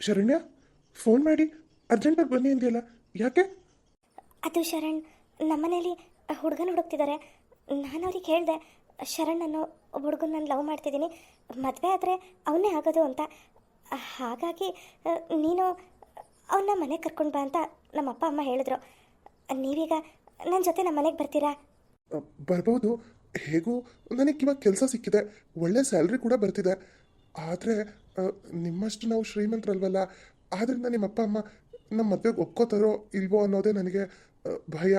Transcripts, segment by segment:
Sharanya phone ಮಾಡಿ. ಅರ್ಜೆಂಟಾಗಿ ಬನ್ನಿ ಅಂದಿಯಲ್ಲ ಯಾಕೆ? ಅದು ಶರಣ್ ನಮ್ಮನೇಲಿ ಹುಡುಗನ ಹುಡುಕ್ತಿದ್ದಾರೆ ನಾನು ಅವ್ರಿಗೆ ಹೇಳಿದೆ ಶರಣ್ ಅನ್ನೋ ಒಬ್ಬ ಹುಡುಗನ ನಾನು ಲವ್ ಮಾಡ್ತಿದ್ದೀನಿ. ಮದುವೆ ಆದರೆ ಅವನೇ ಆಗೋದು ಅಂತ. ಹಾಗಾಗಿ ನೀನು ಅವನ್ನ ಮನೆಗೆ ಕರ್ಕೊಂಡು ಬಾ ಅಂತ ನಮ್ಮ ಅಪ್ಪ ಅಮ್ಮ ಹೇಳಿದ್ರು. ನೀವೀಗ ನನ್ನ ಜೊತೆ ನಮ್ಮ ಮನೆಗೆ ಬರ್ತೀರಾ? ಬರ್ಬೋದು. ಹೇಗೂ? ನನಗೆ ಇವಾಗ ಕೆಲಸ ಸಿಕ್ಕಿದೆ. ಒಳ್ಳೆ ಸ್ಯಾಲ್ರಿ ಕೂಡ ಬರ್ತಿದೆ. ಆದರೆ ನಿಮ್ಮಷ್ಟು ನಾವು ಶ್ರೀಮಂತರಲ್ವಲ್ಲ ಆದ್ದರಿಂದ ನಿಮ್ಮ ಅಪ್ಪ ಅಮ್ಮ ನಮ್ಮ ಮದುವೆಗೆ ಒಪ್ಕೋತಾರೋ ಇಲ್ವೋ ಅನ್ನೋದೇ ನನಗೆ ಭಯ.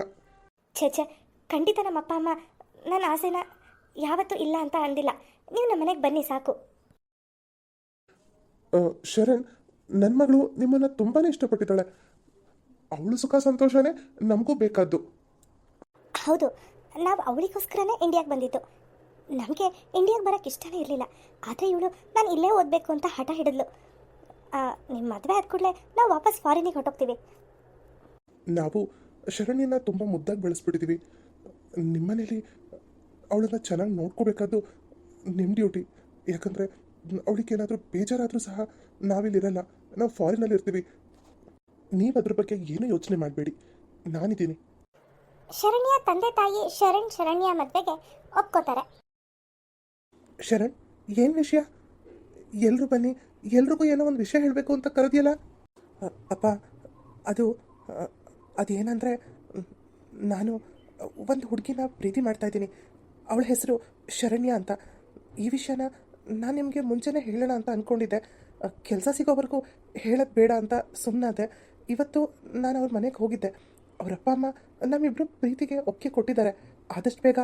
ಛೇ ಛೇ ಖಂಡಿತ ನಮ್ಮ ಅಪ್ಪ ಅಮ್ಮ ನನ್ನ ಆಸೆನ ಯಾವತ್ತೂ ಇಲ್ಲ ಅಂತ ಅಂದಿಲ್ಲ. ನೀವು ನಮ್ಮ ಮನೆಗೆ ಬನ್ನಿ ಸಾಕು. ಶರಣ್ ನನ್ನ ಮಗಳು ನಿಮ್ಮನ್ನು ತುಂಬಾ ಇಷ್ಟಪಟ್ಟಿದ್ದಾಳೆ. ಅವಳು ಸುಖ ಸಂತೋಷನೇ ನಮಗೂ ಬೇಕಾದ್ದು. ಹೌದು ನಾವು ಅವಳಿಗೋಸ್ಕರನೇ ಇಂಡಿಯಾಗೆ ಬಂದಿದ್ದು. ನಮಗೆ ಇಂಡಿಯಾಗೆ ಬರೋಕ್ಕೆ ಇಷ್ಟನೇ ಇರಲಿಲ್ಲ. ಆದರೆ ಇವಳು ನಾನು ಇಲ್ಲೇ ಓದಬೇಕು ಅಂತ ಹಠ ಹಿಡಿದ್ಲು. ನಿಮ್ಮ ಮದುವೆ ಆದ ಕೂಡಲೇ ನಾವು ವಾಪಸ್ ಫಾರಿನಿಗೆ ಹೊಟ್ಟೋಗ್ತೀವಿ ನಾವು ಶರಣ್ಯನ ತುಂಬ ಮುದ್ದಾಗಿ ಬೆಳೆಸ್ಬಿಟ್ಟಿದ್ದೀವಿ ನಿಮ್ಮನೇಲಿ ಅವಳನ್ನು ಚೆನ್ನಾಗಿ ನೋಡ್ಕೋಬೇಕಾದ್ದು ನಿಮ್ಮ ಡ್ಯೂಟಿ ಯಾಕಂದರೆ ಅವಳಿಗೆ ಏನಾದರೂ ಬೇಜಾರಾದರೂ ಸಹ ನಾವಿಲ್ಲಿರಲ್ಲ ನಾವು ಫಾರಿನಲ್ಲಿ ಇರ್ತೀವಿ. ನೀವು ಅದ್ರ ಬಗ್ಗೆ ಏನೂ ಯೋಚನೆ ಮಾಡಬೇಡಿ. ನಾನಿದ್ದೀನಿ. ಶರಣ್ಯ ತಂದೆ ತಾಯಿ ಶರಣ್ ಶರಣ್ಯ ಮದುವೆಗೆ ಒಪ್ಕೋತಾರೆ. ಶರಣ್, ಏನು ವಿಷಯ? ಎಲ್ಲರೂ ಬನ್ನಿ, ಎಲ್ರಿಗೂ ಏನೋ ಒಂದು ವಿಷಯ ಹೇಳಬೇಕು ಅಂತ ಕರೆದಿಯಲ್ಲ? ಅಪ್ಪ, ಅದು ಅದೇನಂದರೆ, ನಾನು ಒಂದು ಹುಡುಗಿನ ಪ್ರೀತಿ ಮಾಡ್ತಾ ಇದ್ದೀನಿ. ಅವಳ ಹೆಸರು ಶರಣ್ಯ ಅಂತ. ಈ ವಿಷಯನ ನಾನು ನಿಮಗೆ ಮುಂಚೆನೇ ಹೇಳೋಣ ಅಂತ ಅಂದ್ಕೊಂಡಿದ್ದೆ ಕೆಲಸ ಸಿಗೋವರೆಗೂ ಹೇಳೋದು ಬೇಡ ಅಂತ ಸುಮ್ಮನಾದೆ ಇವತ್ತು ನಾನು ಅವ್ರ ಮನೆಗೆ ಹೋಗಿದ್ದೆ. ಅವರಪ್ಪ ಅಮ್ಮ ನಮ್ಮಿಬ್ಬರು ಪ್ರೀತಿಗೆ ಒಪ್ಪಿಗೆ ಕೊಟ್ಟಿದ್ದಾರೆ. ಆದಷ್ಟು ಬೇಗ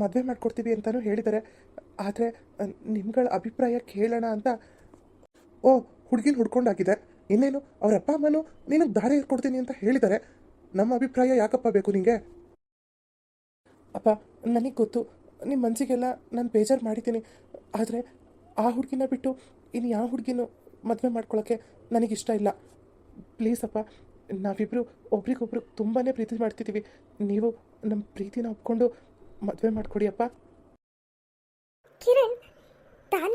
ಮದುವೆ ಮಾಡಿಕೊಡ್ತೀವಿ ಅಂತಲೂ ಹೇಳಿದ್ದಾರೆ. ಆದರೆ ನಿಮ್ಗಳ ಅಭಿಪ್ರಾಯ ಕೇಳೋಣ ಅಂತ. ಓ, ಹುಡುಗಿನ ಹುಡ್ಕೊಂಡಾಗಿದೆ. ಇನ್ನೇನು, ಅವ್ರ ಅಪ್ಪ ಅಮ್ಮನೂ ನಿನಗೆ ದಾರಿ ಕೊಡ್ತೀನಿ ಅಂತ ಹೇಳಿದ್ದಾರೆ. ನಮ್ಮ ಅಭಿಪ್ರಾಯ ಯಾಕಪ್ಪ ಬೇಕು ನಿಮಗೆ ಅಪ್ಪ, ನನಗೆ ಗೊತ್ತು. ನಿಮ್ಮ ಮನಸ್ಸಿಗೆಲ್ಲ ನಾನು ಬೇಜಾರು ಮಾಡಿದ್ದೀನಿ. ಆದರೆ, ಆ ಹುಡುಗಿನ ಬಿಟ್ಟು ಇನ್ನು ಯಾವ ಹುಡುಗಿನೂ ಮದುವೆ ಮಾಡ್ಕೊಳ್ಳೋಕ್ಕೆ ನನಗಿಷ್ಟ ಇಲ್ಲ. ಪ್ಲೀಸ್ ಅಪ್ಪ ನಾವಿಬ್ಬರು ಒಬ್ರಿಗೊಬ್ರು ತುಂಬಾ ಪ್ರೀತಿ ಮಾಡ್ತಿದ್ದೀವಿ ನೀವು ನಮ್ಮ ಪ್ರೀತಿನ ಒಪ್ಕೊಂಡು ಮದುವೆ ಮಾಡಿಕೊಡಿ ಅಪ್ಪ.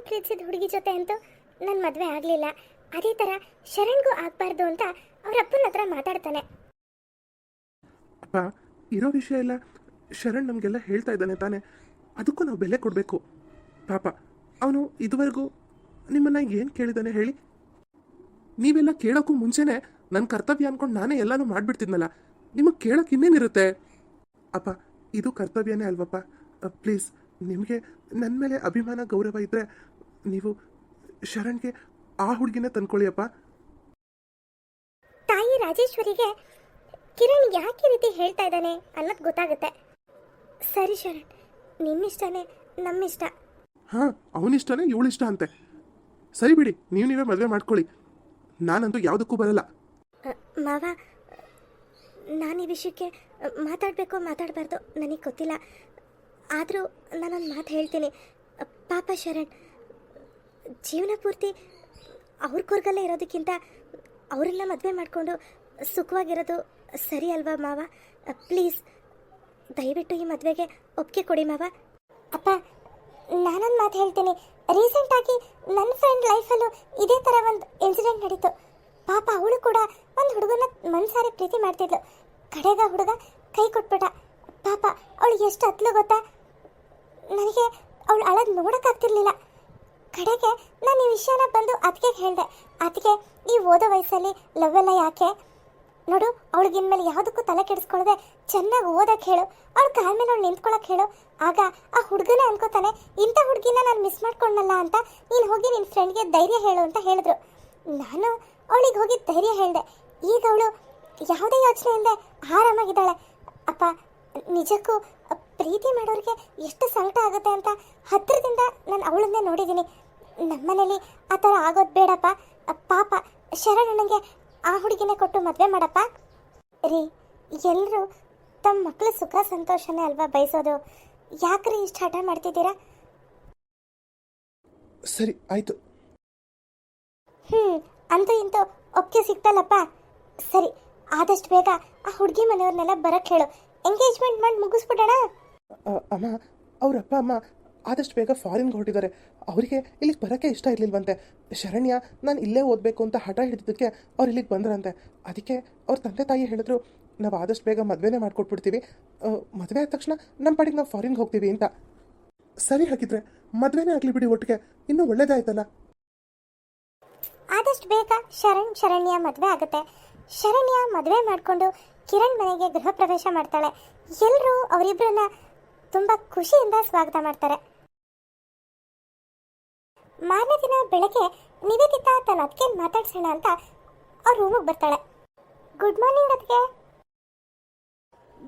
ಪ್ರೀತಿಸಿದ ಹುಡುಗಿ ಜೊತೆ ಅಂತೂ ನನ್ನ ಮದುವೆ ಆಗಲಿಲ್ಲ. ಅದೇ ಥರ ಶರಣ್ಗೂ ಆಗಬಾರ್ದು ಅಂತ ಅವ್ರ ಅಪ್ಪನ ಹತ್ರ ಮಾತಾಡ್ತಾನೆ. ಅಪ್ಪ, ಇರೋ ವಿಷಯ ಎಲ್ಲ ಶರಣ್ ನಮಗೆಲ್ಲ ಹೇಳ್ತಾ ಇದ್ದಾನೆ ತಾನೆ. ಅದಕ್ಕೂ ನಾವು ಬೆಲೆ ಕೊಡಬೇಕು. ಪಾಪ, ಅವನು ಇದುವರೆಗೂ ನಿಮ್ಮನ್ನ ಏನು ಕೇಳಿದ್ದಾನೆ ಹೇಳಿ? ನೀವೆಲ್ಲ ಕೇಳೋಕ್ಕೂ ಮುಂಚೆನೇ ನನ್ನ ಕರ್ತವ್ಯ ಅಂದ್ಕೊಂಡು ನಾನೇ ಎಲ್ಲನೂ ಮಾಡಿಬಿಡ್ತಿದ್ನಲ್ಲ. ನಿಮಗೆ ಕೇಳೋಕೆ ಇನ್ನೇನಿರುತ್ತೆ? ಅಪ್ಪ, ಇದು ಕರ್ತವ್ಯನೇ ಅಲ್ವಪ್ಪ. ಪ್ಲೀಸ್, ನಿಮಗೆ ನನ್ನ ಮೇಲೆ ಅಭಿಮಾನ, ಗೌರವ ಇದ್ದರೆ ನೀವು ಶರಣ್ಗೆ ಆ ಹುಡುಗಿನ ತಂದ್ಕೊಳ್ಳಿ ಅಪ್ಪ ತಾಯಿ ರಾಜೇಶ್ವರಿಗೆ ಕಿರಣ್ ಯಾಕೆ ರೀತಿ ಹೇಳ್ತಾ ಇದ್ದಾನೆ ಅನ್ನೋದು ಗೊತ್ತಾಗುತ್ತೆ. ಸರಿ ಶರಣ್ ನಿನ್ನಿಷ್ಟನೇ ನಮ್ಮಿಷ್ಟ. ಹಾಂ ಅವನಿಷ್ಟನೇ ಇವಳಿಷ್ಟ ಅಂತೆ. ಸರಿ ಬಿಡಿ ನೀವು ನೀವೇ ಮದುವೆ ಮಾಡ್ಕೊಳ್ಳಿ. ನಾನಂತೂ ಯಾವುದಕ್ಕೂ ಬರಲ್ಲ. ಅ, ಮಾವ ನಾನು ಈ ವಿಷಯಕ್ಕೆ ಮಾತಾಡಬೇಕು ಮಾತಾಡಬಾರ್ದು ನನಗೆ ಗೊತ್ತಿಲ್ಲ. ಆದರೂ ನಾನೊಂದು ಮಾತು ಹೇಳ್ತೀನಿ. ಪಾಪ ಶರಣ್ ಜೀವನ ಪೂರ್ತಿ ಅವ್ರ ಕೊರ್ಗಲ್ಲೇ ಇರೋದಕ್ಕಿಂತ ಅವರೆಲ್ಲ ಮದುವೆ ಮಾಡಿಕೊಂಡು ಸುಖವಾಗಿರೋದು ಸರಿ ಅಲ್ವಾ ಮಾವ? ಪ್ಲೀಸ್, ದಯವಿಟ್ಟು ಈ ಮದುವೆಗೆ ಒಪ್ಪಿಗೆ ಕೊಡಿ ಮಾವ. ಅಪ್ಪ, ನಾನೊಂದು ಮಾತು ಹೇಳ್ತೀನಿ. ರೀಸೆಂಟಾಗಿ ನನ್ನ ಫ್ರೆಂಡ್ ಲೈಫಲ್ಲೂ ಇದೇ ಥರ ಒಂದು ಇನ್ಸಿಡೆಂಟ್ ನಡೀತು. ಪಾಪ ಅವಳು ಕೂಡ ಒಂದು ಹುಡುಗನ ಮನ್ಸಾರಿ ಪ್ರೀತಿ ಮಾಡ್ತಿದ್ಲು. ಕಡೆಗ ಹುಡುಗ ಕೈ ಕೊಟ್ಬಿಟ್ಟ. ಪಾಪ ಅವಳು ಎಷ್ಟು ಹತ್ಲು ಗೊತ್ತಾ? ನನಗೆ ಅವಳು ಅಳದ್ ನೋಡೋಕ್ಕಾಗ್ತಿರ್ಲಿಲ್ಲ. ಕಡೆಗೆ ನಾನು ಈ ವಿಷಯನ ಬಂದು ಅದಕ್ಕೆ ಹೇಳಿದೆ. ಅದಕ್ಕೆ ಈ ಓದೋ ವಯಸ್ಸಲ್ಲಿ ಲವ್ ಎಲ್ಲ ಯಾಕೆ? ನೋಡು, ಅವಳಿಗೆ ಇನ್ಮೇಲೆ ಯಾವುದಕ್ಕೂ ತಲೆ ಕೆಡಿಸ್ಕೊಳ್ಳದೆ ಚೆನ್ನಾಗಿ ಓದಕ್ಕೆ ಹೇಳು. ಅವಳ ಕಾಲ ಮೇಲೆ ಅವಳು ನಿಂತ್ಕೊಳಕ್ಕೆ ಹೇಳು. ಆಗ ಆ ಹುಡುಗನೇ ಅನ್ಕೋತಾನೆ, ಇಂಥ ಹುಡುಗಿನ ನಾನು ಮಿಸ್ ಮಾಡ್ಕೊಂಡಲ್ಲ ಅಂತ? ನೀನು ಹೋಗಿ ನಿನ್ನ ಫ್ರೆಂಡ್ಗೆ ಧೈರ್ಯ ಹೇಳು ಅಂತ ಹೇಳಿದ್ರು. ನಾನು ಅವಳಿಗೆ ಹೋಗಿ ಧೈರ್ಯ ಹೇಳಿದೆ. ಈಗ ಅವಳು ಯಾವುದೇ ಯೋಚನೆ ಇಲ್ಲದೆ ಆರಾಮಾಗಿದ್ದಾಳೆ. ಅಪ್ಪ, ನಿಜಕ್ಕೂ ಪ್ರೀತಿ ಮಾಡೋರಿಗೆ ಎಷ್ಟು ಸಂಕಟ ಆಗುತ್ತೆ ಅಂತ ಹತ್ತಿರದಿಂದ ನಾನು ಅವಳನ್ನೇ ನೋಡಿದ್ದೀನಿ ನಮ್ಮನೇಲಿ ಆ ಥರ ಆಗೋದು ಬೇಡಪ್ಪ. ಪಾಪ ಶರಣನಿಗೆ ಆ ಹುಡುಗಿನ ಕೊಟ್ಟು ಮದುವೆ ಮಾಡಪ್ಪ. ರೀ ಎಲ್ಲರೂ ತಮ್ಮ ಮಕ್ಕಳ ಸುಖ ಸಂತೋಷನೇ ಅಲ್ವಾ ಬಯಸೋದು? ಯಾಕ್ರಿ ಇಷ್ಟು ಹಠ ಮಾಡ್ತಿದ್ದೀರಾ? ಸರಿ ಆಯಿತು. ಹ್ಞೂ ಅಂತೂ ಇಂತೂ ಒಪ್ಪಿಗೆ ಸಿಗ್ತಲ್ಲಪ್ಪ. ಸರಿ ಆದಷ್ಟು ಬೇಗ ಆ ಹುಡುಗಿ ಮನೆಯವ್ರನ್ನೆಲ್ಲ ಬರಕ್ಕೆ ಹೇಳು. ಎಂಗೇಜ್ಮೆಂಟ್ ಮಾಡಿ ಮುಗಿಸ್ಬಿಡೋಣ? ಅಮ್ಮ ಅವ್ರ ಅಪ್ಪ ಅಮ್ಮ ಆದಷ್ಟು ಬೇಗ ಫಾರಿನ್ಗೆ ಹೊರಟಿದ್ದಾರೆ. ಅವರಿಗೆ ಇಲ್ಲಿಗೆ ಬರೋಕ್ಕೆ ಇಷ್ಟ ಇರಲಿಲ್ವಂತೆ. ಶರಣ್ಯ, ನಾನು ಇಲ್ಲೇ ಓದಬೇಕು ಅಂತ ಹಠ ಹಿಡಿದಿದ್ದಕ್ಕೆ ಅವ್ರು ಇಲ್ಲಿಗೆ ಬಂದ್ರಂತೆ. ಅದಕ್ಕೆ ಅವ್ರ ತಂದೆ ತಾಯಿ ಹೇಳಿದ್ರು, ನಾವು ಆದಷ್ಟು ಬೇಗ ಮದುವೆನೇ ಮಾಡಿಕೊಟ್ಬಿಡ್ತೀವಿ. ಮದುವೆ ಆದ ತಕ್ಷಣ ನಮ್ಮ ಪಾಡಿಗೆ ನಾವು ಫಾರಿನ್ಗೆ ಹೋಗ್ತೀವಿ ಅಂತ. ಸರಿ ಹಾಗಿದ್ರೆ, ಮದುವೆನೇ ಆಗಲಿ ಬಿಡಿ ಒಟ್ಟಿಗೆ. ಇನ್ನೂ ಒಳ್ಳೇದಾಯ್ತಲ್ಲ? ಆದಷ್ಟು ಬೇಗ ಶರಣ್, ಶರಣ್ಯ ಮದುವೆ ಆಗುತ್ತೆ. ಶರಣ್ಯ ಮದುವೆ ಮಾಡಿಕೊಂಡು ಕಿರಣ್ ಮನೆಗೆ ಗೃಹ ಪ್ರವೇಶ ಮಾಡ್ತಾಳೆ. ಎಲ್ಲರೂ ಅವರಿಬ್ಬರನ್ನ ತುಂಬ ಖುಷಿಯಿಂದ ಸ್ವಾಗತ ಮಾಡ್ತಾರೆ. ಮಾರನೇ ದಿನ ಬೆಳಗ್ಗೆ ನಿವೇದಿತ ತನ್ನ ಅದಕ್ಕೆ ಮಾತಾಡ್ಸೋಣ ಅಂತ ಅವ್ರ ರೂಮಿಗೆ ಬರ್ತಾಳೆ. ಗುಡ್ ಮಾರ್ನಿಂಗ್ ಅದಕ್ಕೆ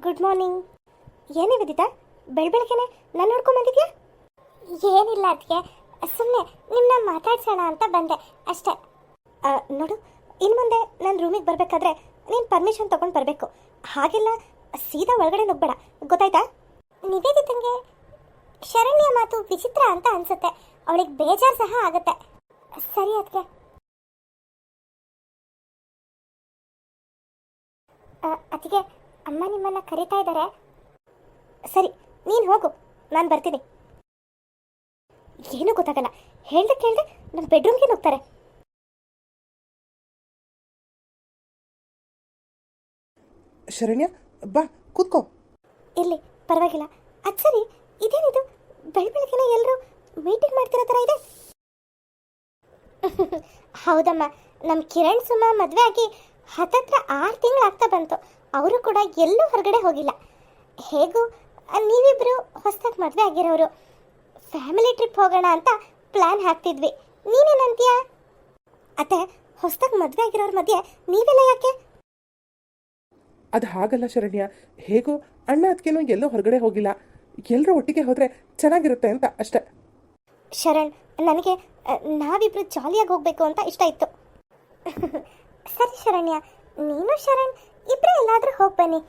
ಗುಡ್ ಮಾರ್ನಿಂಗ್ ಏನು ನಿವೇದಿತ? ಬೆಳ ಬೆಳಗ್ಗೆನೆ ನಾನು ನೋಡ್ಕೊಂಬಂದಿದ್ಯಾ ಏನಿಲ್ಲ ಅದಕ್ಕೆ ಸುಮ್ಮನೆ ನಿಮ್ಮನ್ನ ಮಾತಾಡ್ಸೋಣ ಅಂತ ಬಂದೆ ಅಷ್ಟೇ. ನೋಡು ಇನ್ನು ಮುಂದೆ ನನ್ನ ರೂಮಿಗೆ ಬರಬೇಕಾದ್ರೆ ನೀನು ಪರ್ಮಿಷನ್ ತೊಗೊಂಡು ಬರಬೇಕು. ಹಾಗೆಲ್ಲ ಸೀದಾ ಒಳಗಡೆ ನುಗ್ಬೇಡ. ಗೊತ್ತಾಯ್ತಾ? ನಿವೇದಿತಂಗೆ ಶರಣ್ಯ ಮಾತು ವಿಚಿತ್ರ ಅಂತ ಅನ್ಸುತ್ತೆ. ಅವಳಿಗೆ ಬೇಜಾರು ಸಹ ಆಗುತ್ತೆ. ಸರಿ ಅದಕ್ಕೆ ಅದಕ್ಕೆ ಅಮ್ಮ ನಿಮ್ಮನ್ನ ಕರೀತಾ ಇದ್ದಾರೆ ಸರಿ ನೀನು ಹೋಗು. ನಾನು ಬರ್ತೀನಿ. ಏನೂ ಗೊತ್ತಾಗಲ್ಲ. ಹೇಳ್ದೆ ಕೇಳ್ದೆ ನನ್ನ ಬೆಡ್ರೂಮ್ಗೆ ಹೋಗ್ತಾರೆ. ಶರಣ್ಯ ಬಾ ಕೂತ್ಕೋ. ಇರ್ಲಿ ಪರವಾಗಿಲ್ಲ. ಅದು ಸರಿ ಇದೇನಿದು? ಬೆಳ ಬೆಳಗ್ಗೆನೆ ಎಲ್ಲರೂ ಮೀಟಿಂಗ್ ಮಾಡ್ತಿರೋ ಥರ ಇದೆ ಹೌದಮ್ಮ. ನಮ್ಮ ಕಿರಣ್ ಸುಮ ಮದುವೆ ಆಗಿ ಹತ್ತತ್ರ ಆರು ತಿಂಗಳಾಗ್ತಾ ಬಂತು. ಅವರು ಕೂಡ ಎಲ್ಲೂ ಹೊರಗಡೆ ಹೋಗಿಲ್ಲ. ಹೇಗೂ ನೀವಿಬ್ಬರು ನೀವಿಬ್ರು ಹೊಸದಾಗಿ ಮದುವೆ ಆಗಿರೋರು ಫ್ಯಾಮಿಲಿ ಟ್ರಿಪ್ ಹೋಗೋಣ ಅಂತ ಪ್ಲ್ಯಾನ್ ಹಾಕ್ತಿದ್ವಿ. ನೀನೇನಂತೀಯ? ಅತ್ತೆ ಹೊಸದಾಗಿ ಮದುವೆ ಆಗಿರೋರ ಮಧ್ಯೆ ನೀವೆಲ್ಲ ಯಾಕೆ? ಅದು ಹಾಗಲ್ಲ ಶರಣ್ಯ. ಹೇಗೂ ಅಣ್ಣ ಅದಕ್ಕೇನೋ ಎಲ್ಲೂ ಹೊರಗಡೆ ಹೋಗಿಲ್ಲ. ಎಲ್ಲರೂ ಒಟ್ಟಿಗೆ ಹೋದರೆ ಚೆನ್ನಾಗಿರುತ್ತೆ ಅಂತ ಅಷ್ಟೆ. ಶರಣ್ ನನಗೆ ನಾವಿಬ್ಬರು ನಾವಿಬ್ರು ಜಾಲಿಯಾಗಿ ಹೋಗ್ಬೇಕು ಅಂತ ಇಷ್ಟ ಇತ್ತು. ಸರಿ ಶರಣ್ಯ ನೀನು ಶರಣ್ ಇಬ್ಬರೇ ಎಲ್ಲಾದರೂ ಹೋಗಿ ಬನ್ನಿ.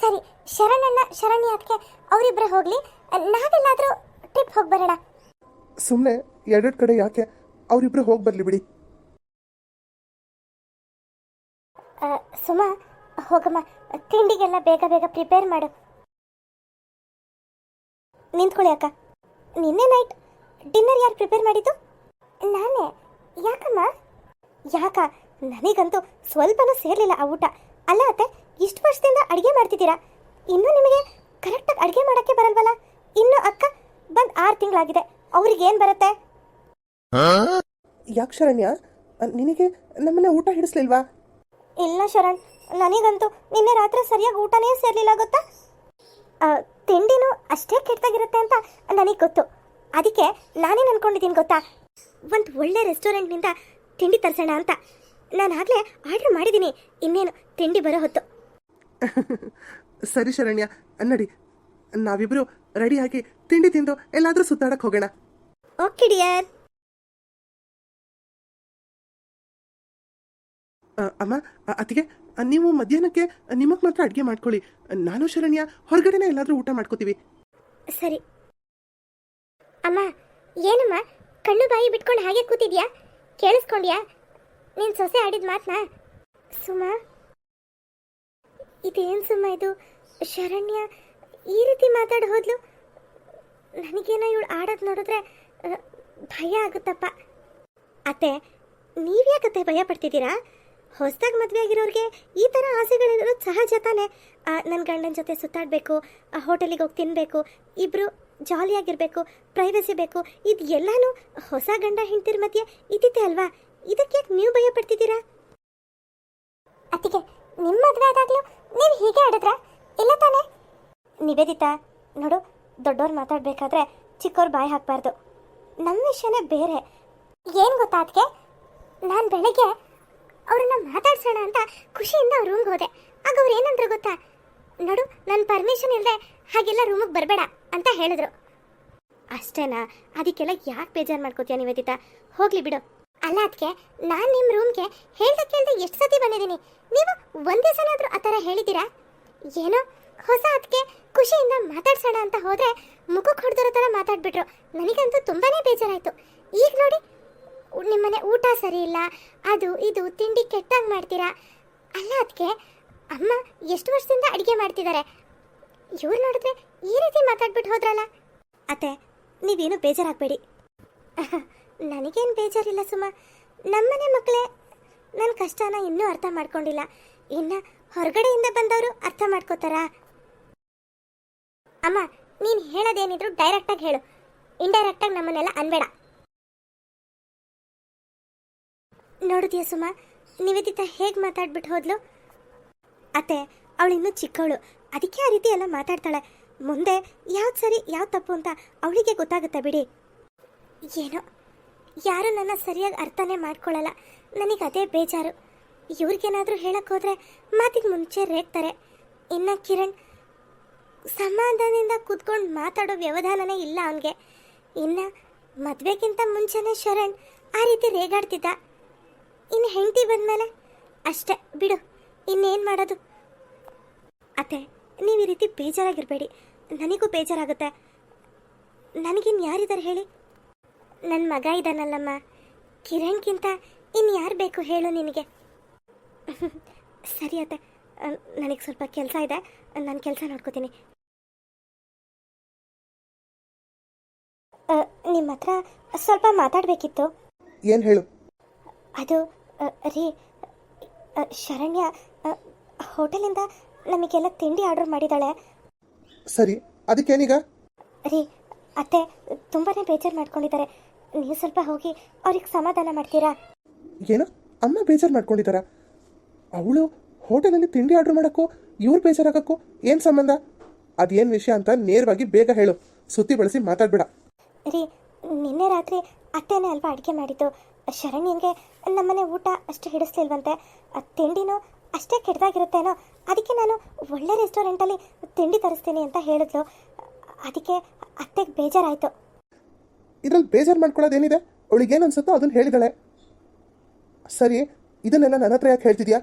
ಸರಿ ಶರಣಣ್ಣ ಶರಣ್ಯ ಅದಕ್ಕೆ ಅವರಿಬ್ಬರೇ ಹೋಗಲಿ. ನಾವೆಲ್ಲಾದರೂ ಟ್ರಿಪ್ ಹೋಗಿ ಬರೋಣ. ಸುಮ್ಮನೆ ಎರಡೆರಡು ಕಡೆ ಯಾಕೆ ಅವರಿಬ್ಬರು ಹೋಗಿ ಬರಲಿ ಬಿಡಿ. ಸುಮಾ ಹೋಗಮ್ಮ ತಿಂಡಿಗೆಲ್ಲ ಬೇಗ ಬೇಗ ಪ್ರಿಪೇರ್ ಮಾಡು. ನಿಂತ್ಕೊಳ್ಳಿ ಅಕ್ಕ. ನಿನ್ನೆ ನೈಟ್ ಡಿನ್ನರ್ ಯಾರು ಪ್ರಿಪೇರ್ ಮಾಡಿದ್ದು? ನಾನೇ? ಯಾಕಮ್ಮ? ಯಾಕ? ನನಗಂತೂ ಸ್ವಲ್ಪನೂ ಸೇರ್ಲಿಲ್ಲ ಆ ಊಟ. ಅಲ್ಲ ಅತ್ತೆ ಇಷ್ಟು ವರ್ಷದಿಂದ ಅಡುಗೆ ಮಾಡ್ತಿದ್ದೀರಾ? ಇನ್ನೂ ನಿಮಗೆ ಕರೆಕ್ಟಾಗಿ ಅಡುಗೆ ಮಾಡೋಕ್ಕೆ ಬರಲ್ವಲ್ಲ? ಇನ್ನು ಅಕ್ಕ ಬಂದು ಆರು ತಿಂಗಳಾಗಿದೆ. ಅವ್ರಿಗೆ ಏನು ಬರುತ್ತೆ ಯಾಕೆ ಶರಣ್ಯ? ನಿನಗೆ ನಮ್ಮನ್ನ ಊಟ ಹಿಡಿಸ್ಲಿಲ್ವಾ? ಇಲ್ಲ ಶರಣ್ ನನಗಂತೂ ನಿನ್ನೆ ರಾತ್ರಿ ಸರಿಯಾಗಿ ಊಟನೇ ಸೇರ್ಲಿಲ್ಲ ಗೊತ್ತಾ? ತಿಂಡಿನೂ ಅಷ್ಟೇ ಕೆಟ್ಟದಾಗಿರುತ್ತೆ ಅಂತ ನನಗೆ ಗೊತ್ತು. ಅದಕ್ಕೆ ನಾನೇನು ಅನ್ಕೊಂಡಿದ್ದೀನಿ ಗೊತ್ತಾ? ಒಂದು ಒಳ್ಳೆ ರೆಸ್ಟೋರೆಂಟ್ನಿಂದ ತಿಂಡಿ ತರಿಸೋಣ ಅಂತ. ನಾನು ಆಗಲೇ ಆರ್ಡ್ರ್ ಮಾಡಿದ್ದೀನಿ ಇನ್ನೇನು ತಿಂಡಿ ಬರೋ ಹೊತ್ತು. ಸರಿ ಶರಣ್ಯ ನಡಿ. ನಾವಿಬ್ರು ರೆಡಿಯಾಗಿ ತಿಂಡಿ ತಿಂದು ಎಲ್ಲಾದರೂ ಸುತ್ತಾಡಕ್ಕೆ ಹೋಗೋಣ. ಓಕೆ ಡಿಯರ್ ಅಮ್ಮ ಅತ್ತಿಗೆ ನೀವು ಮಧ್ಯಾಹ್ನಕ್ಕೆ ನಿಮಗೆ ಮಾತ್ರ ಅಡುಗೆ ಮಾಡ್ಕೊಳ್ಳಿ. ನಾನು ಶರಣ್ಯ ಹೊರಗಡೆನೇ ಎಲ್ಲಾದರೂ ಊಟ ಮಾಡ್ಕೋತೀವಿ. ಸರಿ. ಅಮ್ಮ, ಏನಮ್ಮ? ಕಣ್ಣು ಬಾಯಿ ಬಿಟ್ಕೊಂಡು ಹಾಗೆ ಕೂತಿದ್ಯಾ? ಕೇಳಿಸ್ಕೊಂಡ್ಯಾ? ನೀನು ಸೊಸೆ ಆಡಿದ ಮಾತನ್ನ ಸುಮಾ, ಇದೇನು ಸುಮ್ಮ ಇದು? ಶರಣ್ಯ ಈ ರೀತಿ ಮಾತಾಡಿ ಹೋದ್ಲು? ನನಗೇನೋ ಇವಳು ಆಡೋದು ನೋಡಿದ್ರೆ ಭಯ ಆಗುತ್ತಪ್ಪ. ಅತ್ತೆ, ನೀವ್ಯಾಕತ್ತೆ ಭಯ ಪಡ್ತಿದ್ದೀರಾ? ಹೊಸದಾಗಿ ಮದುವೆ ಆಗಿರೋರಿಗೆ ಈ ಥರ ಆಸೆಗಳಿರೋದು ಸಹಜ ತಾನೆ. ನನ್ನ ಗಂಡನ ಜೊತೆ ಸುತ್ತಾಡಬೇಕು ಹೋಟೆಲಿಗೆ ಹೋಗಿ ತಿನ್ನಬೇಕು ಇಬ್ಬರು ಜಾಲಿಯಾಗಿರಬೇಕು ಪ್ರೈವಸಿ ಬೇಕು ಇದು ಎಲ್ಲಾನು ಹೊಸ ಗಂಡ ಹೆಂಡತಿರ ಮಧ್ಯೆ ಇದ್ದಿದ್ದೆ ಅಲ್ವಾ? ಇದಕ್ಕೆ ಯಾಕೆ ನೀವು ಭಯ ಪಡ್ತಿದ್ದೀರಾ ಅತ್ತಿಗೆ ನಿಮ್ಮ ಮದುವೆ ಆದಾಗಲೂ ನೀವು ಹೀಗೆ ಆಡಿದ್ರ? ಇಲ್ಲ ತಾನೇ? ನಿವೇದಿತಾ ನೋಡು ದೊಡ್ಡವ್ರು ಮಾತಾಡಬೇಕಾದ್ರೆ ಚಿಕ್ಕವ್ರು ಬಾಯಿ ಹಾಕಬಾರ್ದು. ನಮ್ಮ ವಿಷಯನೇ ಬೇರೆ. ಏನು ಗೊತ್ತಾ ಅದಕ್ಕೆ ನಾನು ಬೆಳಗ್ಗೆ ಅವ್ರನ್ನ ಮಾತಾಡ್ಸೋಣ ಅಂತ ಖುಷಿಯಿಂದ ಅವ್ರ ರೂಮ್ಗೆ ಹೋದೆ. ಆಗ ಅವ್ರು ಏನಂದ್ರು ಗೊತ್ತಾ? ನೋಡು ನನ್ನ ಪರ್ಮಿಷನ್ ಇಲ್ಲದೆ ಹಾಗೆಲ್ಲ ರೂಮಿಗೆ ಬರಬೇಡ ಅಂತ ಹೇಳಿದ್ರು. ಅಷ್ಟೇನಾ? ಅದಕ್ಕೆಲ್ಲ ಯಾಕೆ ಬೇಜಾರು ಮಾಡ್ಕೋತೀಯ ನಿವೇದಿತ? ಹೋಗ್ಲಿ ಬಿಡು. ಅಲ್ಲ ಅದಕ್ಕೆ ನಾನು ನಿಮ್ಮ ರೂಮ್ಗೆ ಹೇಳ್ದೆ ಅಂತ ಎಷ್ಟು ಸತಿ ಬಂದಿದ್ದೀನಿ. ನೀವು ಒಂದೇ ಸಲ ಆ ಥರ ಹೇಳಿದ್ದೀರಾ? ಏನೋ ಹೊಸ ಅದಕ್ಕೆ ಖುಷಿಯಿಂದ ಮಾತಾಡ್ಸೋಣ ಅಂತ ಹೋದರೆ ಮುಖಕ್ಕೆ ಹೊಡೆದಿರೋ ಥರ ಮಾತಾಡ್ಬಿಟ್ರು. ನನಗಂತೂ ತುಂಬಾ ಬೇಜಾರಾಯಿತು. ಈಗ ನೋಡಿ ನಿಮ್ಮನೆ ಊಟ ಸರಿ ಇಲ್ಲ, ಅದು ಇದು ತಿಂಡಿ ಕೆಟ್ಟಾಗಿ ಮಾಡ್ತೀರಾ? ಅಲ್ಲ ಅದಕ್ಕೆ ಅಮ್ಮ ಎಷ್ಟು ವರ್ಷದಿಂದ ಅಡುಗೆ ಮಾಡ್ತಿದ್ದಾರೆ? ಇವ್ರು ನೋಡಿದ್ರೆ ಈ ರೀತಿ ಮಾತಾಡ್ಬಿಟ್ಟು ಹೋದ್ರಲ್ಲ? ಅತ್ತೆ, ನೀವೇನು ಬೇಜಾರಾಗಬೇಡಿ. ನನಗೇನು ಬೇಜಾರಿಲ್ಲ ಸುಮ. ನಮ್ಮನೆ ಮಕ್ಕಳೇ ನನ್ನ ಕಷ್ಟನ ಇನ್ನೂ ಅರ್ಥ ಮಾಡ್ಕೊಂಡಿಲ್ಲ. ಇನ್ನು ಹೊರಗಡೆಯಿಂದ ಬಂದವರು ಅರ್ಥ ಮಾಡ್ಕೋತಾರಾ? ಅಮ್ಮ, ನೀನು ಹೇಳೋದೇನಿದ್ರು ಡೈರೆಕ್ಟಾಗಿ ಹೇಳು. ಇಂಡೈರೆಕ್ಟಾಗಿ ನಮ್ಮನ್ನೆಲ್ಲ ಅನ್ಬೇಡ. ನೋಡಿದ್ಯಾ ಸುಮ? ನಿವೇದಿತ ಹೇಗೆ ಮಾತಾಡ್ಬಿಟ್ಟು ಹೋದ್ಲು? ಅತ್ತೆ, ಅವಳಿನ್ನೂ ಚಿಕ್ಕವಳು. ಅದಕ್ಕೆ ಆ ರೀತಿ ಎಲ್ಲ ಮಾತಾಡ್ತಾಳೆ. ಮುಂದೆ ಯಾವ್ದು ಸರಿ, ಯಾವ್ದು ತಪ್ಪು ಅಂತ ಅವಳಿಗೆ ಗೊತ್ತಾಗುತ್ತೆ ಬಿಡಿ. ಏನೋ, ಯಾರು ನನ್ನ ಸರಿಯಾಗಿ ಅರ್ಥನೇ ಮಾಡ್ಕೊಳ್ಳಲ್ಲ ನನಗೆ ಅದೇ ಬೇಜಾರು. ಇವ್ರಿಗೇನಾದರೂ ಹೇಳಕ್ಕೆ ಹೋದ್ರೆ ಮಾತಿಗೆ ಮುಂಚೆ ರೇಗ್ತಾರೆ. ಇನ್ನು ಕಿರಣ್ ಸಮಾಧಾನದಿಂದ ಕೂತ್ಕೊಂಡು ಮಾತಾಡೋ ವ್ಯವಧಾನನೇ ಇಲ್ಲ ಅವನಿಗೆ. ಇನ್ನು ಮದುವೆಗಿಂತ ಮುಂಚೆನೇ ಶರಣ್ ಆ ರೀತಿ ರೇಗಾಡ್ತಿದ್ದ. ಇನ್ನು ಹೆಂಡತಿ ಬಂದಮೇಲೆ ಅಷ್ಟೇ. ಬಿಡು, ಇನ್ನೇನು ಮಾಡೋದು? ಅತ್ತೆ ನೀವು ಈ ರೀತಿ ಬೇಜಾರಾಗಿರಬೇಡಿ. ನನಗೂ ಬೇಜಾರಾಗುತ್ತೆ. ನನಗಿನ್ನು ಯಾರಿದ್ದಾರೆ ಹೇಳಿ? ನನ್ನ ಮಗ ಇದ್ದಾನಲ್ಲಮ್ಮ ಕಿರಣ್ಗಿಂತ ಇನ್ನು ಯಾರು ಬೇಕು ಹೇಳು ನಿನಗೆ. ಸರಿ ಅತ್ತೆ. ನನಗೆ ಸ್ವಲ್ಪ ಕೆಲಸ ಇದೆ. ನಾನು ಕೆಲಸ ನೋಡ್ಕೋತೀನಿ. ನಿಮ್ಮ ಹತ್ರ ಸ್ವಲ್ಪ ಮಾತಾಡಬೇಕಿತ್ತು. ಏನು ಹೇಳು? ಅದು ರೀ ಶರಣ್ಯ ಹೋಟೆಲಿಂದ ನಮಗೆಲ್ಲ ತಿಂಡಿ ಆರ್ಡರ್ ಮಾಡಿದ್ದಾಳೆ. ಸರಿ ಅದಕ್ಕೇನೀಗ? ರೀ ಅತ್ತೆ ತುಂಬಾನೇ ಬೇಜಾರು ಮಾಡ್ಕೊಂಡಿದ್ದಾರೆ. ನೀವು ಸ್ವಲ್ಪ ಹೋಗಿ ಅವ್ರಿಗೆ ಸಮಾಧಾನ ಮಾಡ್ತೀರಾ? ಏನು? ಅಮ್ಮ ಬೇಜಾರು ಮಾಡ್ಕೊಂಡಿದ್ದಾರ? ಅವಳು ಹೋಟೆಲಲ್ಲಿ ತಿಂಡಿ ಆರ್ಡರ್ ಮಾಡೋಕ್ಕೂ ಇವ್ರು ಬೇಜಾರಾಗಕ್ಕೂ ಏನು ಸಂಬಂಧ? ಅದೇನು ವಿಷಯ ಅಂತ ನೇರವಾಗಿ ಬೇಗ ಹೇಳು. ಸುತ್ತಿ ಬಳಸಿ ಮಾತಾಡ್ಬೇಡ. ರೀ ನಿನ್ನೆ ರಾತ್ರಿ ಅತ್ತೆನೇ ಅಲ್ವಾ ಅಡುಗೆ ಮಾಡಿದ್ದು? ಶರಣ್ಯಂಗೆ ನಮ್ಮನೆ ಊಟ ಅಷ್ಟು ಹಿಡಿಸ್ಲಿಲ್ವಂತೆ. ಆ ತಿಂಡಿನೂ ಅಷ್ಟೇ ಕೆಟ್ಟದಾಗಿರುತ್ತೇನೋ ಅದಕ್ಕೆ ನಾನು ಒಳ್ಳೆ ರೆಸ್ಟೋರೆಂಟಲ್ಲಿ ತಿಂಡಿ ತರಿಸ್ತೀನಿ ಅಂತ ಹೇಳಿದ್ಲು. ಅದಕ್ಕೆ ಅತ್ತೆಗೆ ಬೇಜಾರಾಯಿತು. ಇದ್ರಲ್ಲಿ ಬೇಜಾರು ಮಾಡ್ಕೊಳ್ಳೋದೇನಿದೆ ಅವಳಿಗೆ ಏನು ಅನ್ಸುತ್ತೋ ಅದನ್ನು ಹೇಳಿದಳೆ. ಸರಿ ಇದನ್ನೆಲ್ಲ ನನ್ನ ಹತ್ರ ಯಾಕೆ ಹೇಳ್ತಿದ್ಯಾ?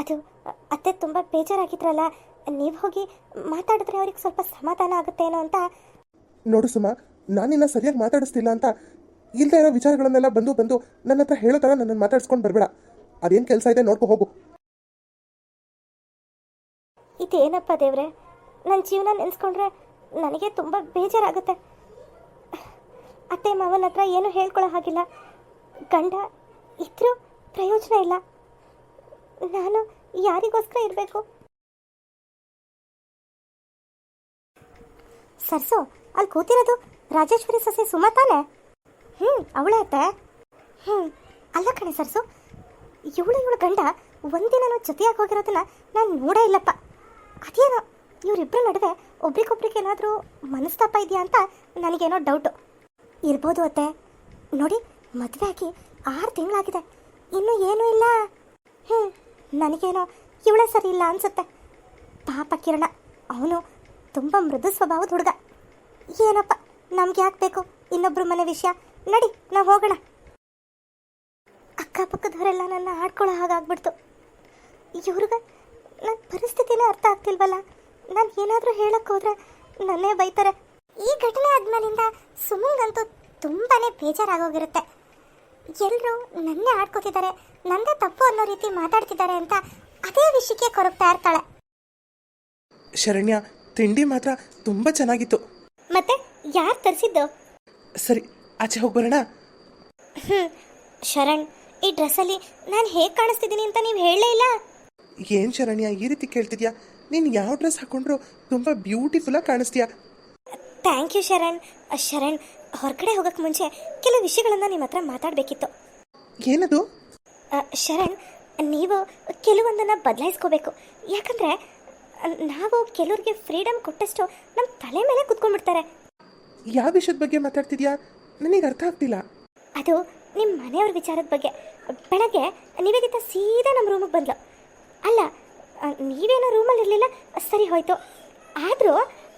ಅದು ಅತ್ತೆ ತುಂಬ ಬೇಜಾರಾಗಿದ್ರಲ್ಲ ನೀವು ಹೋಗಿ ಮಾತಾಡಿದ್ರೆ ಅವ್ರಿಗೆ ಸ್ವಲ್ಪ ಸಮಾಧಾನ ಆಗುತ್ತೇನೋ ಅಂತ. ನೋಡು ಸುಮ ನಾನಿನ್ನ ಸರಿಯಾಗಿ ಮಾತಾಡಿಸ್ತಿಲ್ಲ ಅಂತ ಇಲ್ಲದೆ ಇರೋ ವಿಚಾರಗಳನ್ನೆಲ್ಲ ಬಂದು ಬಂದು ನನ್ನ ಹತ್ರ ಹೇಳೋ ಥರ ನನ್ನನ್ನು ಮಾತಾಡ್ಸ್ಕೊಂಡು ಬರಬೇಡ. ಅದೇನು ಕೆಲಸ ಇದೆ ನೋಡ್ಕೊ ಹೋಗು. ಇದೇನಪ್ಪ ದೇವ್ರೆ? ನನ್ನ ಜೀವನ ನೆನೆಸ್ಕೊಂಡ್ರೆ ನನಗೆ ತುಂಬ ಬೇಜಾರಾಗುತ್ತೆ. ಅತ್ತೆ ಮಾವನ ಹತ್ರ ಏನು ಹೇಳ್ಕೊಳ್ಳೋ ಹಾಗಿಲ್ಲ. ಗಂಡ ಇದ್ರೂ ಪ್ರಯೋಜನ ಇಲ್ಲ. ನಾನು ಯಾರಿಗೋಸ್ಕರ ಇರಬೇಕು? ಸರ್ಸು ಅಲ್ಲಿ ಕೂತಿರೋದು ರಾಜೇಶ್ವರಿ ಸೊಸೆ ಸುಮಾ ತಾನೆ? ಹ್ಞೂ ಅವಳೇ ಅತ್ತೆ. ಹ್ಞೂ ಅಲ್ಲ ಕಣೆ ಸರ್ಸು ಇವಳು ಇವಳು ಗಂಡ ಒಂದಿನ ಜೊತೆಯಾಗಿ ಹೋಗಿರೋದನ್ನ ನಾನು ನೋಡೇ ಇಲ್ಲಪ್ಪ. ಅದೇನೋ ಇವರಿಬ್ಬರ ನಡುವೆ ಒಬ್ರಿಗೊಬ್ರಿಗೆ ಏನಾದರೂ ಮನಸ್ತಾಪ ಇದೆಯಾ ಅಂತ ನನಗೇನೋ ಡೌಟು ಇರ್ಬೋದು ಅತ್ತೆ. ನೋಡಿ, ಮದುವೆ ಆಗಿ ಆರು ತಿಂಗಳಾಗಿದೆ. ಇನ್ನೂ ಏನೂ ಇಲ್ಲ. ಹ್ಞೂ ನನಗೇನೋ ಇವಳೇ ಸರಿ ಇಲ್ಲ ಅನ್ಸುತ್ತೆ. ಪಾಪ ಕಿರಣ, ಅವನು ತುಂಬ ಮೃದು ಸ್ವಭಾವದ ಹುಡುಗ. ಏನಪ್ಪ, ನಮ್ಗೆ ಯಾಕೆ ಬೇಕು? ಇನ್ನೊಬ್ಬರು ಮನೆ ವಿಷಯ. ನಡಿ, ನಾವು ಹೋಗೋಣ. ಅಕ್ಕಪಕ್ಕದವರೆಲ್ಲ ನನ್ನ ಆಡ್ಕೊಳ್ಳೋ ಹಾಗಾಗ್ಬಿಡ್ತು. ಇವ್ರಿಗೆ ನನ್ನ ಪರಿಸ್ಥಿತಿನೇ ಅರ್ಥ ಆಗ್ತಿಲ್ವಲ್ಲ? ನಾನು ಏನಾದರೂ ಹೇಳಕ್ಕೆ ಹೋದ್ರೆ ನನ್ನೇ ಬೈತಾರೆ. ಈ ಘಟನೆ ಆದ್ಮೇಲಿಂದ ಸುಮಂಗಂತೂ ತುಂಬಾ ಬೇಜಾರಾಗೋಗಿರುತ್ತೆ. ಎಲ್ಲರೂ ನನ್ನೇ ಆಡ್ಕೋತಿದ್ದಾರೆ ನಂದೇ ತಪ್ಪು ಅನ್ನೋ ರೀತಿ ಮಾತಾಡ್ತಿದ್ದಾರೆ ಅಂತ ಅದೇ ವಿಷಯಕ್ಕೆ ಕೊರಗ್ತಾ ಇರ್ತಾಳೆ. ಶರಣ್ಯ ತಿಂಡಿ ಮಾತ್ರ ತುಂಬ ಚೆನ್ನಾಗಿತ್ತು. ಮತ್ತೆ ಯಾರು ತರಿಸಿದ್ದು? ಸರಿ ಆಚೆ ಹೋಗಿ ಬರೋಣ ಹ್ಞೂ ಶರಣ್ ಈ ಡ್ರೆಸ್ಸಲ್ಲಿ ನಾನು ಹೇಗೆ ಕಾಣಿಸ್ತಿದ್ದೀನಿ ಅಂತ ನೀವು ಹೇಳಲೇ ಇಲ್ಲ? ಏನು ಶರಣ್ಯ ಈ ರೀತಿ ಕೇಳ್ತಿದ್ಯಾ? ನೀನು ಯಾವ ಡ್ರೆಸ್ ಹಾಕೊಂಡ್ರು ತುಂಬ ಬ್ಯೂಟಿಫುಲ್ಲಾಗಿ ಕಾಣಿಸ್ತೀಯಾ? Thank you Sharan. ಶರಣ್ ಹೊರಗಡೆ ಹೋಗಕ್ಕೆ ಮುಂಚೆ ಕೆಲವು ವಿಷಯಗಳನ್ನು ನಿಮ್ಮ ಹತ್ರ ಮಾತಾಡಬೇಕಿತ್ತು. ಏನದು? ಶರಣ್ ನೀವು ಕೆಲವೊಂದನ್ನು ಬದಲಾಯಿಸ್ಕೋಬೇಕು. ಯಾಕಂದರೆ ನಾವು ಕೆಲವ್ರಿಗೆ ಫ್ರೀಡಮ್ ಕೊಟ್ಟಷ್ಟು ನಮ್ಮ ತಲೆ ಮೇಲೆ ಕುತ್ಕೊಂಡ್ಬಿಡ್ತಾರೆ. ಯಾವ ವಿಷಯದ ಬಗ್ಗೆ ಮಾತಾಡ್ತಿದ್ಯಾ? ನನಗೆ ಅರ್ಥ ಆಗ್ತಿಲ್ಲ. ಅದು ನಿಮ್ಮ ಮನೆಯವ್ರ ವಿಚಾರದ ಬಗ್ಗೆ. ಬೆಳಗ್ಗೆ ನಿವೇದಿತ ಸೀದಾ ನಮ್ಮ ರೂಮಿಗೆ ಬಂದ್ಲು. ಅಲ್ಲ ನೀವೇನೋ ರೂಮಲ್ಲಿ ಇರಲಿಲ್ಲ? ಸರಿ ಹೋಯ್ತು. ಆದರೂ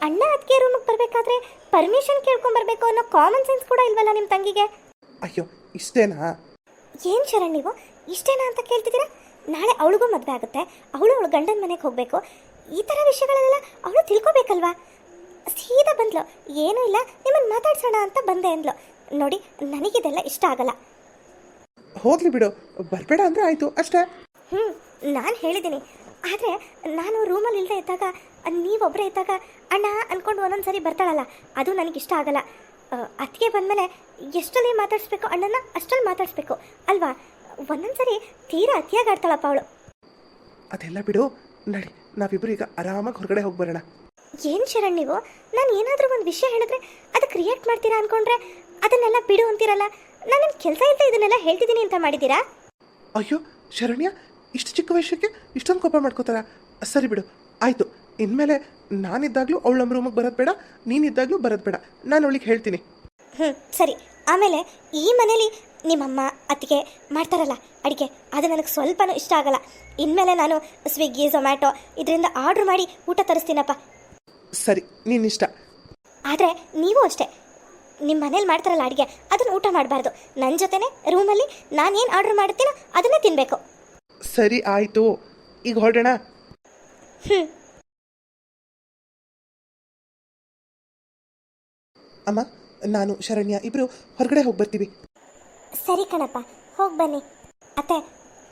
ಅಣ್ಣ ಅದಕ್ಕೆ ರೂಮಿಗೆ ಬರಬೇಕಾದ್ರೆ ಪರ್ಮಿಷನ್ ಕೇಳ್ಕೊಂಬರ್ಬೇಕು ಅನ್ನೋ ಕಾಮನ್ ಸೆನ್ಸ್ ಕೂಡ ಇಲ್ವಲ್ಲ ನಿಮ್ಮ ತಂಗಿಗೆ? ಅಯ್ಯೋ ಇಷ್ಟೇನಾ? ಏನು ಶರಣ್ ನೀವು? ಇಷ್ಟೇನಾ ಅಂತ ಕೇಳ್ತಿದ್ದೀರಾ? ನಾಳೆ ಅವಳಿಗೂ ಮದುವೆ ಆಗುತ್ತೆ. ಅವಳು ಅವಳು ಗಂಡನ ಮನೆಗೆ ಹೋಗಬೇಕು. ಈ ಥರ ವಿಷಯಗಳನ್ನೆಲ್ಲ ಅವಳು ತಿಳ್ಕೊಬೇಕಲ್ವಾ? ಸೀದಾ ಬಂದ್ಲು. ಏನೂ ಇಲ್ಲ ನಿಮ್ಮನ್ನು ಮಾತಾಡ್ಸೋಣ ಅಂತ ಬಂದೆ ಅಂದ್ಲು. ನೋಡಿ ನನಗಿದೆಲ್ಲ ಇಷ್ಟ ಆಗಲ್ಲ. ಹೋಗ್ಲಿ ಬಿಡು. ಬರಬೇಡ ಅಂದ್ರೆ ಆಯಿತು ಅಷ್ಟೇ. ಹ್ಞೂ ನಾನು ಹೇಳಿದ್ದೀನಿ. ಆದರೆ ನಾನು ರೂಮಲ್ಲಿ ಇಲ್ಲದೆ ಇದ್ದಾಗ ನೀವೊಬ್ಬರೇ ಇದ್ದಾಗ ಅಣ್ಣ ಅಂದ್ಕೊಂಡು ಒಂದೊಂದು ಸರಿ ಬರ್ತಾಳಲ್ಲ ಅದು ನನಗಿಷ್ಟ ಆಗಲ್ಲ. ಅದಕ್ಕೆ ಬಂದಮೇಲೆ ಎಷ್ಟಲ್ಲಿ ಮಾತಾಡಿಸ್ಬೇಕು ಅಣ್ಣನ ಅಷ್ಟಲ್ಲಿ ಮಾತಾಡಿಸ್ಬೇಕು ಅಲ್ವಾ? ಒಂದೊಂದು ಸರಿ ತೀರಾ ಅತಿಯಾಗಿ ಆಡ್ತಾಳಪ್ಪ ಅವಳು. ಅದೆಲ್ಲ ಬಿಡು ನಡಿ ನಾವಿಬ್ಬರು ಈಗ ಆರಾಮಾಗಿ ಹೊರಗಡೆ ಹೋಗಿ ಬರೋಣ. ಏನು ಶರಣ್ ನೀವು? ನಾನು ಏನಾದರೂ ಒಂದು ವಿಷಯ ಹೇಳಿದ್ರೆ ಅದಕ್ಕೆ ರಿಯಾಕ್ಟ್ ಮಾಡ್ತೀರಾ ಅನ್ಕೊಂಡ್ರೆ ಅದನ್ನೆಲ್ಲ ಬಿಡು ಅಂತೀರಲ್ಲ ನಾನು ಕೆಲಸ ಇಲ್ಲದೆ ಇದನ್ನೆಲ್ಲ ಹೇಳ್ತಿದ್ದೀನಿ ಅಂತ ಮಾಡಿದ್ದೀರಾ? ಅಯ್ಯೋ ಶರಣ್ಯ ಇಷ್ಟು ಚಿಕ್ಕ ವಯಸ್ಸಕ್ಕೆ ಇಷ್ಟೊಂದು ಕೋಪ ಮಾಡ್ಕೋತಾರ? ಸರಿ ಬಿಡು. ಆಯಿತು. ಇನ್ಮೇಲೆ ನಾನಿದ್ದಾಗಲೂ ಅವಳು ನಮ್ಮ ರೂಮಿಗೆ ಬರೋದು ಬೇಡ ನೀನಿದ್ದಾಗಲೂ ಬರೋದು ಬೇಡ. ನಾನು ಅವಳಿಗೆ ಹೇಳ್ತೀನಿ. ಹ್ಞೂ ಸರಿ. ಆಮೇಲೆ ಈ ಮನೇಲಿ ನಿಮ್ಮಮ್ಮ ಅತ್ತಿಗೆ ಮಾಡ್ತಾರಲ್ಲ ಅಡುಗೆ ಅದು ನನಗೆ ಸ್ವಲ್ಪನೂ ಇಷ್ಟ ಆಗಲ್ಲ. ಇನ್ಮೇಲೆ ನಾನು ಸ್ವಿಗ್ಗಿ ಝೊಮ್ಯಾಟೊ ಇದರಿಂದ ಆರ್ಡ್ರ್ ಮಾಡಿ ಊಟ ತರಿಸ್ತೀನಪ್ಪ. ಸರಿ ನಿನ್ನಿಷ್ಟ. ಆದರೆ ನೀವು ಅಷ್ಟೇ. ನಿಮ್ಮ ಮನೇಲಿ ಮಾಡ್ತಾರಲ್ಲ ಅಡುಗೆ ಅದನ್ನು ಊಟ ಮಾಡಬಾರ್ದು. ನನ್ನ ಜೊತೆನೇ ರೂಮಲ್ಲಿ ನಾನೇನು ಆರ್ಡ್ರ್ ಮಾಡ್ತೀನೋ ಅದನ್ನೇ ತಿನ್ನಬೇಕು ಸರಿ ಆಯಿತು. ಈಗ ಹೊರಡೋಣ. ಅಮ್ಮ ನಾನು ಶರಣ್ಯ ಇಬ್ರು ಹೊರಗಡೆ ಹೋಗಿ ಬರ್ತೀವಿ. ಸರಿ ಕಣಪ್ಪ ಹೋಗಿ ಬನ್ನಿ. ಅತ್ತೆ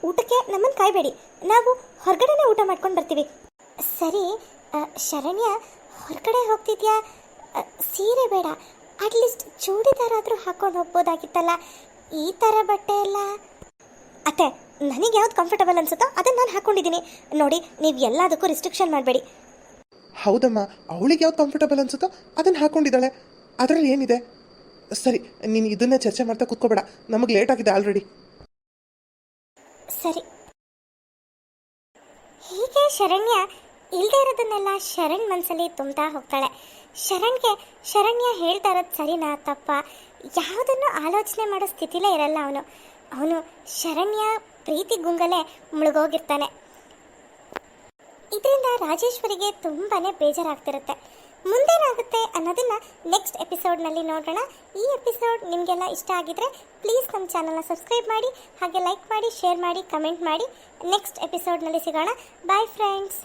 ಊಟಕ್ಕೆ ನಮ್ಮನ್ನು ಕಾಯಬೇಡಿ. ನಾವು ಹೊರಗಡೆನೇ ಊಟ ಮಾಡ್ಕೊಂಡು ಬರ್ತೀವಿ. ಸರಿ ಶರಣ್ಯ ಹೊರಗಡೆ ಹೋಗ್ತಿದ್ಯಾ? ಸೀರೆ ಬೇಡ. ಅಟ್ಲೀಸ್ಟ್ ಚೂಡಿದಾರಾದರೂ ಹಾಕೊಂಡು ಹೋಗ್ಬೋದಾಗಿತ್ತಲ್ಲ. ಈ ಥರ ಬಟ್ಟೆ ಎಲ್ಲ. ಅತ್ತೆ ನನಗೆ ಯಾವ್ದು ಕಂಫರ್ಟಬಲ್ ಅನ್ಸುತ್ತೋ ಅದನ್ನು ನಾನು ಹಾಕೊಂಡಿದ್ದೀನಿ. ನೋಡಿ ನೀವು ಎಲ್ಲದಕ್ಕೂ ರಿಸ್ಟ್ರಿಕ್ಷನ್ ಮಾಡಬೇಡಿ. ಹೌದಮ್ಮ ಅವಳಿಗೆ ಯಾವ್ದು ಕಂಫರ್ಟಬಲ್ ಅನ್ಸುತ್ತೋ ಅದನ್ನು ಹಾಕೊಂಡಿದ್ದಾಳೆ. ಅದರಲ್ಲಿ ಏನಿದೆ? ಸರಿ ನೀನು ಇದನ್ನ ಚರ್ಚೆ ಮಾಡ್ತಾ ಕೂತ್ಕೋಬೇಡ. ನಮಗೆ ಲೇಟ್ ಆಗಿದೆ ಆಲ್ರೆಡಿ ಸರಿ. ಹೀಗೆ ಶರಣ್ಯ ಇಲ್ಲದೆ ಇರೋದನ್ನೆಲ್ಲ ಶರಣ್ ಮನಸ್ಸಲ್ಲಿ ತುಂಬ್ತಾ ಹೋಗ್ತಾಳೆ. ಶರಣ್ಗೆ ಶರಣ್ಯ ಹೇಳ್ತಾ ಇರೋದು ಸರಿನಾ ತಪ್ಪ? ಯಾವುದನ್ನು ಆಲೋಚನೆ ಮಾಡೋ ಸ್ಥಿತಿಲೇ ಇರಲ್ಲ ಅವನು. ಅವನು ಶರಣ್ಯ ಪ್ರೀತಿ ಗುಂಗಲೆ ಮುಳುಗೋಗಿರ್ತಾನೆ. ಇದರಿಂದ ರಾಜೇಶ್ವರಿಗೆ ತುಂಬಾನೇ ಬೇಜಾರಾಗ್ತಿರುತ್ತೆ. ಮುಂದೇನಾಗುತ್ತೆ ಅನ್ನೋದನ್ನ ನೆಕ್ಸ್ಟ್ ಎಪಿಸೋಡ್ನಲ್ಲಿ ನೋಡೋಣ. ಈ ಎಪಿಸೋಡ್ ನಿಮಗೆಲ್ಲ ಇಷ್ಟ ಆಗಿದ್ರೆ ಪ್ಲೀಸ್ ನಮ್ಮ ಚಾನಲ್ನ ಸಬ್ಸ್ಕ್ರೈಬ್ ಮಾಡಿ, ಹಾಗೆ ಲೈಕ್ ಮಾಡಿ ಶೇರ್ ಮಾಡಿ ಕಮೆಂಟ್ ಮಾಡಿ. ನೆಕ್ಸ್ಟ್ ಎಪಿಸೋಡ್ನಲ್ಲಿ ಸಿಗೋಣ. Bye friends